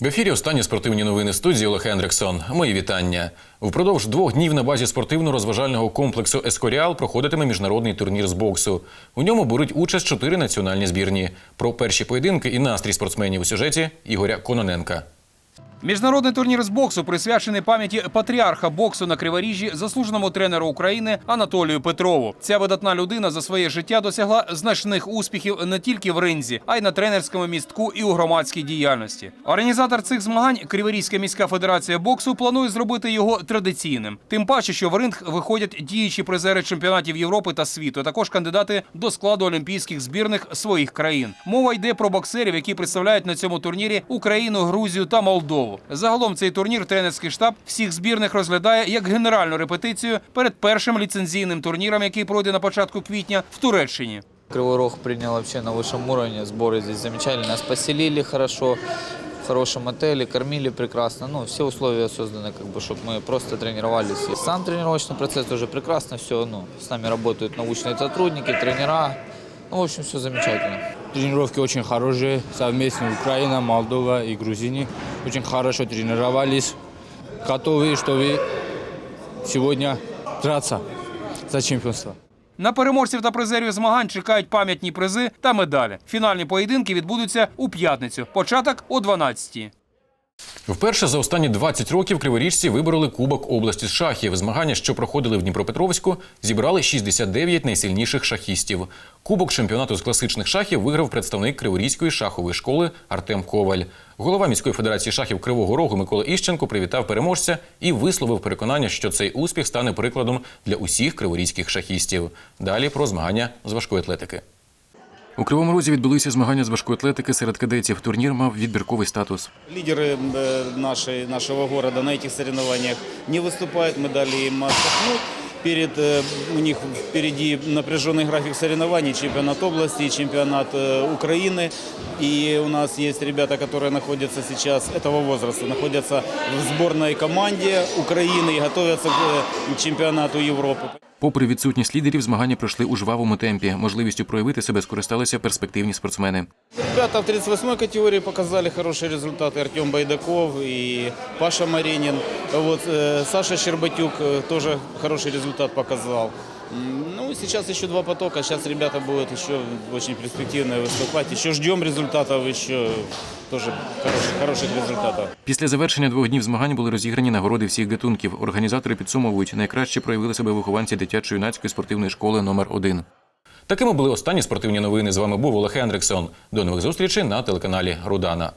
В ефірі останні спортивні новини студії Олег Ендриксон. Мої вітання. Впродовж двох днів на базі спортивно-розважального комплексу Ескоріал проходитиме міжнародний турнір з боксу. У ньому беруть участь чотири національні збірні. Про перші поєдинки і настрій спортсменів у сюжеті Ігоря Кононенка. Міжнародний турнір з боксу присвячений пам'яті патріарха боксу на Криворіжжі, заслуженому тренеру України Анатолію Петрову. Ця видатна людина за своє життя досягла значних успіхів не тільки в ринзі, а й на тренерському містку і у громадській діяльності. Організатор цих змагань Криворізька міська федерація боксу планує зробити його традиційним. Тим паче, що в ринг виходять діючі призери чемпіонатів Європи та світу, а також кандидати до складу олімпійських збірних своїх країн. Мова йде про боксерів, які представляють на цьому турнірі Україну, Грузію та Молдову. Загалом цей турнір тренерський штаб всіх збірних розглядає як генеральну репетицію перед першим ліцензійним турніром, який пройде на початку квітня в Туреччині. Кривой Рог принял вообще на высшем уровне, сборы здесь замечательно. Нас поселили хорошо, в хорошем отеле, кормили прекрасно. Ну, все условия созданы, как бы, чтобы мы просто тренировались. И сам тренировочный процесс тоже прекрасно, все, ну, с нами работают научные сотрудники, тренера. Ну, в общем, все замечательно. Тренировки очень хорошие, совместно Украина, Молдова и Грузини. Очень хорошо тренировались, готовы, чтобы сегодня драться за чемпионство. На переможців та призерів змагань чекають пам'ятні призи та медалі. Фінальні поєдинки відбудуться у п'ятницю. Початок о 12-й. Вперше за останні 20 років криворіжці вибороли Кубок області з шахів. Змагання, що проходили в Дніпропетровську, зібрали 69 найсильніших шахістів. Кубок чемпіонату з класичних шахів виграв представник Криворізької шахової школи Артем Коваль. Голова міської федерації шахів Кривого Рогу Микола Іщенко привітав переможця і висловив переконання, що цей успіх стане прикладом для усіх криворізьких шахістів. Далі про змагання з важкої атлетики. У Кривому Розі відбулися змагання з важкої атлетики серед кадетів. Турнір мав відбірковий статус. Лидеры э, нашей, нашего города на этих соревнованиях не выступают. Мы дали им отдохнуть. Перед, э, у них впереди напряженный график соревнований, чемпионат области, и чемпионат э, Украины. И у нас есть ребята, которые находятся сейчас этого возраста, находятся в сборной команде Украины и готовятся к э, чемпионату Европы. Попри відсутність лідерів, змагання пройшли у жвавому темпі. Можливістю проявити себе скористалися перспективні спортсмени. Ребята в 38-й категории показали хорошие результаты. Артем Байдаков и Паша Маренин. Вот, э, Саша Щербатюк э, тоже хороший результат показал. Ну, сейчас еще два потока. Сейчас ребята будут еще очень перспективно выступать. Еще ждем результатов, еще тоже хороших, хороших результатов. Після завершення двох днів змагань були розіграні нагороди всіх гатунків. Організатори підсумовують, найкраще проявили себе вихованці дитячо-юнацької спортивної школи номер 1 Такими були останні спортивні новини. З вами був Олег Ендриксон. До нових зустрічей на телеканалі Рудана.